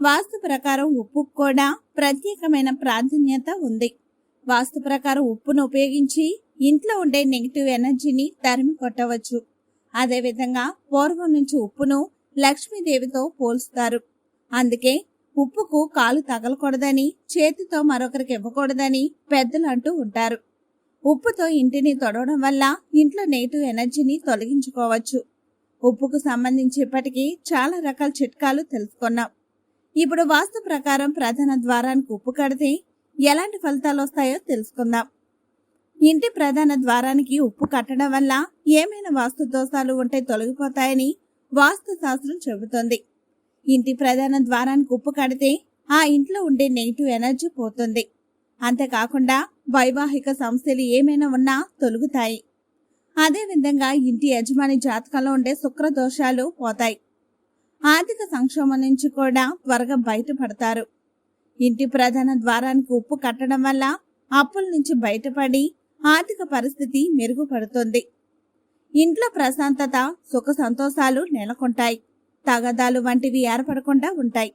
వాస్తు ప్రకారం ఉప్పుకు కూడా ప్రత్యేకమైన ప్రాధాన్యత ఉంది. వాస్తు ప్రకారం ఉప్పును ఉపయోగించి ఇంట్లో ఉండే నెగిటివ్ ఎనర్జీని తరిమి కొట్టవచ్చు. అదేవిధంగా పూర్వం నుంచి ఉప్పును లక్ష్మీదేవితో పోల్స్తారు. అందుకే ఉప్పుకు కాలు తగలకూడదని చేతితో మరొకరికి ఇవ్వకూడదని పెద్దలు అంటూ ఉంటారు. ఉప్పుతో ఇంటిని తొడవడం వల్ల ఇంట్లో నెగిటివ్ ఎనర్జీని తొలగించుకోవచ్చు. ఉప్పుకు సంబంధించి ఇప్పటికీ చాలా రకాల చిట్కాలు తెలుసుకున్నాం. ఇప్పుడు వాస్తు ప్రకారం ప్రధాన ద్వారానికి ఉప్పు కడితే ఎలాంటి ఫలితాలు వస్తాయో తెలుసుకుందాం. ఇంటి ప్రధాన ద్వారానికి ఉప్పు కట్టడం వల్ల ఏమైనా వాస్తు దోషాలు ఉంటే తొలగిపోతాయని వాస్తు శాస్త్రం చెబుతుంది. ఇంటి ప్రధాన ద్వారానికి ఉప్పు కడితే ఆ ఇంట్లో ఉండే నెగిటివ్ ఎనర్జీ పోతుంది. అంతేకాకుండా వైవాహిక సమస్యలు ఏమైనా ఉన్నా తొలుగుతాయి. అదేవిధంగా ఇంటి యజమాని జాతకంలో ఉండే శుక్ర దోషాలు పోతాయి. ఆర్థిక సంక్షోభం నుంచి కూడా త్వరగా బయటపడతారు. ఇంటి ప్రధాన ద్వారానికి ఉప్పు కట్టడం వల్ల అప్పుల నుంచి బయటపడి ఆర్థిక పరిస్థితి మెరుగుపడుతుంది. ఇంట్లో ప్రశాంతత సుఖ సంతోషాలు నెలకొంటాయి. తగదాలు వంటివి ఏర్పడకుండా ఉంటాయి.